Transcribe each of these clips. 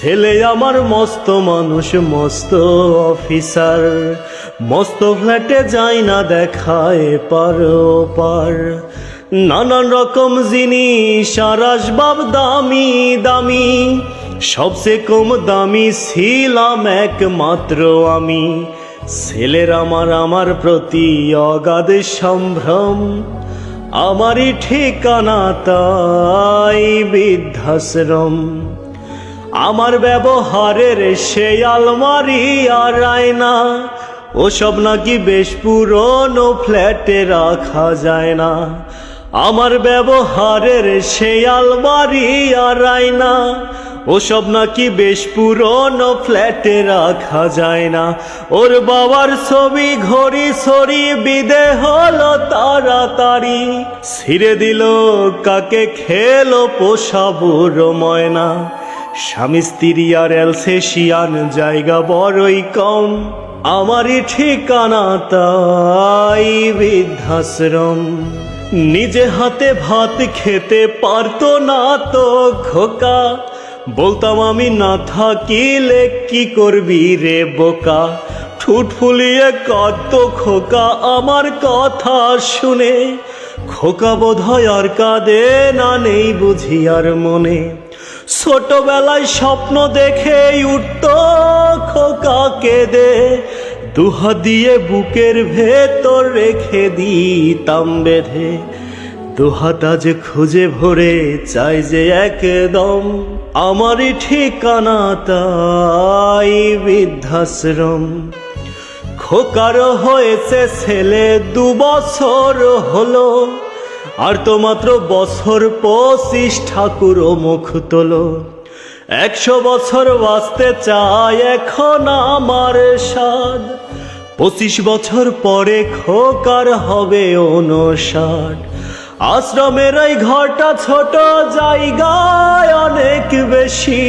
ছেলে আমার মস্ত মানুষ, মস্ত অফিসার। মস্ত ফ্ল্যাটে যাই না দেখায় পার পার। নানান রকম জিনিস আর আসবাব দামি দামি। সবচেয়ে কম দামি ছিলাম একমাত্র আমি। ছেলের আমার আমার প্রতি অগাধ সম্ভ্রম। আমারই ঠিকানা তাই বৃদ্ধাশ্রম। আমার ব্যবহারের সেই আলমারি আর আয়না, ওসব নাকি বেশ পুরনো ফ্ল্যাটে রাখা যায় না। আমার ব্যবহারের সেই আলমারি আর আয়না, ওসব নাকি বেশ পুরনো ফ্ল্যাটে রাখা যায় না। ওর বাবার ছবি ঘড়ি সরি বিদে হলো তাড়াতাড়ি। ছিঁড়ে দিল, কাকে খেলো পোষা বুড়ো ময়না। স্বামী স্ত্রী আর এলসেশিয়ান জায়গা বড়ই কম। আমারই ঠিকানা তাই বৃদ্ধাশ্রম। নিজে হাতে ভাত খেতে পারতো না তো খোকা। বলতাম আমি না থাকিলে কি করবি রে বোকা। ঠুট ফুলিয়ে কত খোকা আমার কথা শুনে। খোকা বোধ হয় আর কাঁদে না নেই বুঝি আর মনে। ছোটবেলায় স্বপ্ন দেখে উঠত খোকা কেঁদে। দুহা দিয়ে বুকের ভেতর রেখে দিতাম বেঁধে। দুহাতা যে খুঁজে ভরে চাই যে একদম আমারই ঠিকানা তাই বৃদ্ধাশ্রম। খোকার হয়েছে ছেলে, দু বছর হলো। আর তো মাত্র বছর পঁচিশ ঠাকুর মুখ তোলো। একশো বছর বাঁচতে চায় এখন আমার স্বাদ। পঁচিশ বছর পরে খোকার হবে অনুষাট। আশ্রমের এই ঘরটা ছোট জায়গায় অনেক বেশি।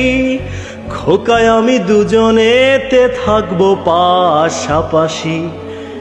খোকায় আমি দুজনেতে থাকব পাশাপাশি।